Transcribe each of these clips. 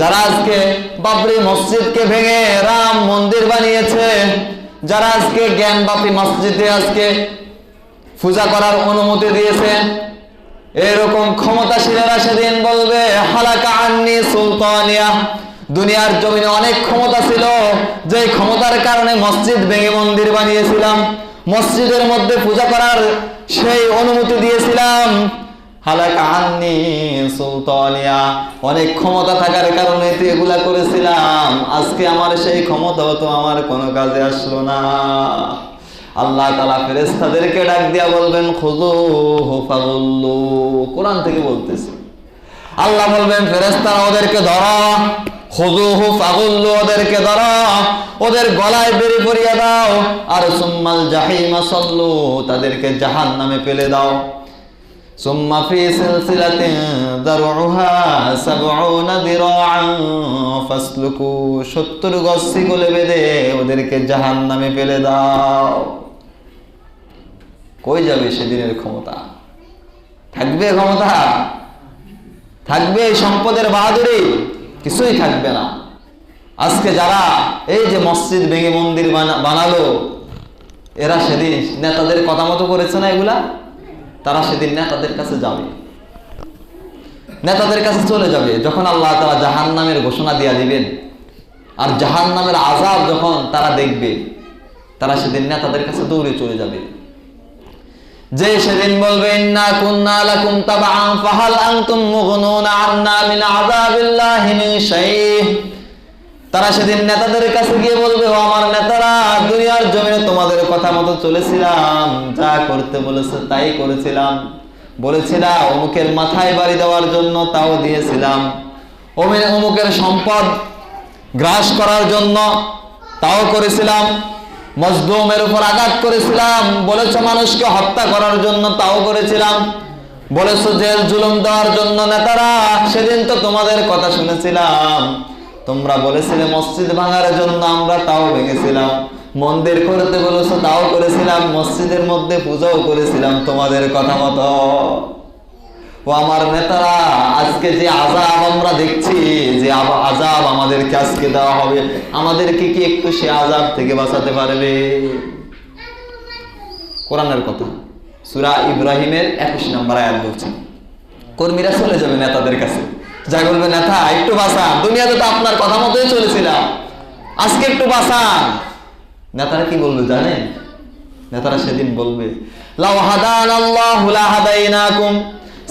যারা আজকে বাবরি মসজিদকে ভেঙে রাম মন্দির বানিয়েছে, যারা আজকে জ্ঞান বাপি মসজিদে আজকে পূজা করার অনুমতি দিয়েছে, এরকম ক্ষমতাশীলেরা সেদিন বলবে, হালাকা আন্নি সুলতানিয়া। দুনিয়ার জমিনে অনেক ক্ষমতা ছিল যে ক্ষমতার কারণে মসজিদ ভেঙে মন্দির বানিয়েছিলাম। মসজিদের মধ্যে পূজা করার সেই অনুমতি দিয়েছিলাম। হালাকা আন্নি সুলতানিয়া। অনেক ক্ষমতা থাকার কারণে তো এগুলা করেছিলাম। আজকে আমার সেই ক্ষমতাও তো আমার কোনো কাজে আসলো না। আল্লাহ তালা ফেরেস্তাদেরকে ডাক দিয়া বলবেন খুদু হুফাগুল্লু কোরআন থেকে বলতেছে। আল্লাহ বলবেন ফেরেস্তারা ওদেরকে ধরো। খুদু হুফাগুল্লু ওদেরকে ধরো। ওদের গলায় বেরি পরিয়ে দাও। আর সুম্মাল জাহিমা সল্লু, তাদেরকে জাহান নামে ফেলে দাও। ثم في سلسلة ذرعها سبعون ذراعا فاسلكوا সত্তর গস্তি গলে বেঁধে ওদেরকে জাহান নামে ফেলে দাও কই যাবে সেদিনের ক্ষমতা থাকবে ক্ষমতা থাকবে এই সম্পদের বাহাদুরি কিছুই থাকবে না আজকে যারা এই যে মসজিদ ভেঙে মন্দির বানা- বানালো এরা সেদিন নেতাদের কথা মতো করেছে না এগুলা তারা সেদিন নেতাদের কাছে যাবে। নেতাদের কাছে চলে যাবে, যখন আল্লাহ তারা জাহান নামের ঘোষণা দিয়া দিবেন। আর জাহান নামের আজাব যখন তারা দেখবে, তারা সেদিন নেতাদের কাছে দৌড়ে চলে যাবে। যে সেদিন বলবে, ইন্না তারা সেদিন নেতাদের কাছে গিয়ে বলবে, ও আমার নেতারা, দুনিয়ার জমিনে তোমাদের কথা মতো চলেছিলাম, যা করতে বলেছে তাই করেছিলাম। বলেছিলাম অমুকের মাথায় বাড়ি দেওয়ার জন্য তাও দিয়েছিলাম। অমে- অমুকের সম্পদ গ্রাস করার জন্য তাও করেছিলাম। মজদুমের উপর আঘাত করেছিলাম। বলেছ মানুষকে হত্যা করার জন্য তাও করেছিলাম। বলেছ জেল জুলুম দেওয়ার জন্য নেতারা, সেদিন তো তোমাদের কথা শুনেছিলাম। তোমরা বলেছিলে মসজিদ ভাঙার জন্য আমরা তাও ভেঙেছিলাম। মন্দির করতে বলেছ, তাও করেছিলাম। মসজিদের মধ্যে পূজাও করেছিলাম, তোমাদের কথা মতো। ও আমার নেতারা, আজকে যে আজাব আমরা দেখছি, যে আজাব আমাদেরকে আজকে দেওয়া হবে, আমাদেরকে কি একটু সে আজাব থেকে বাঁচাতে পারবে? কোরআনের কথা। সুরা ইব্রাহিমের একুশ নম্বর আয়াত বলছে, কর্মীরা চলে যাবে নেতাদের কাছে। যা বলবে, নেতা, একটু বাঁচান। দুনিয়াতে তো আপনার কথা মতোই চলেছিলাম। আজকে একটু বাঁচান। নেতারা কি বলবে জানেন? নেতারা সেদিন বলবে, লাউ হাদান আল্লাহু হাদাইনাকুম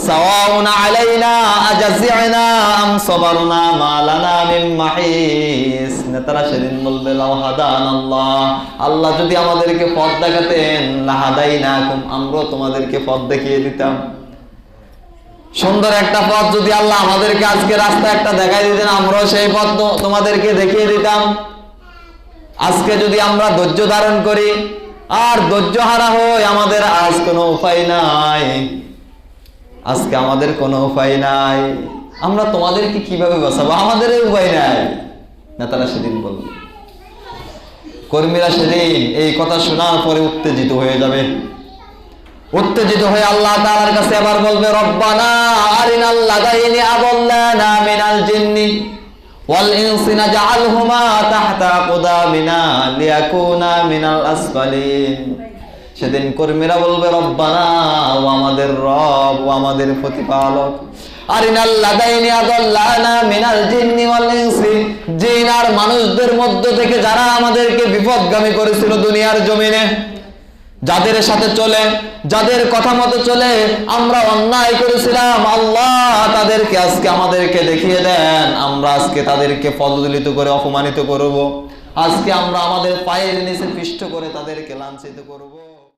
সাওয়াউন আলাইনা আজাজিনা আম সাবারনা মা লানা মিন মাহিস। নেতারা সেদিন বলবে, লাউ হাদান আল্লাহ আল্লাহ যদি আমাদেরকে পথ দেখাতেন লা হাদাইনাকুম আমরাও তোমাদেরকে পথ দেখিয়ে দিতাম। সুন্দর একটা পথ যদি আল্লাহ আমাদেরকে আজকে রাস্তা একটা দেখাই দিতেন, আমরাও সেই পথ তোমাদেরকে দেখিয়ে দিতাম। আজকে যদি আমরা ধৈর্য ধারণ করি, আর ধৈর্য হারা হই আমাদের আজ কোনো উপায় নাই। আজকে আমাদের কোনো উপায় নাই। আমরা তোমাদেরকে কীভাবে বাঁচাবো? আমাদের উপায় নাই। নেতারা সেদিন বলবে কর্মীরা সেদিন এই কথা শোনার পরে উত্তেজিত হয়ে যাবে। উত্তেজিত হয়ে আল্লাহ তাআলার কাছে আবার বলবে, রব্বানা আরিনাল লাগাইনি জিন্নি ওয়াল মিনাল সেদিন কর্মীরা বলবে, রব্বানা, ও আমাদের রব, ও আমাদের প্রতিপালক আরিনাল লাগাইনি মিনাল জিন আর মানুষদের মধ্য থেকে যারা আমাদেরকে বিপদগামী করেছিল দুনিয়ার জমিনে যাদের সাথে চলে, যাদের কথা মতো চলে, আমরা অন্যায় করেছিলাম। আল্লাহ তাদেরকে আজকে আমাদেরকে দেখিয়ে দেন। আমরা আজকে তাদেরকে পদদলিত করে অপমানিত করব। আজকে আমরা আমাদের পায়ের নিচে পিষ্ট করে তাদেরকে লাঞ্ছিত করব।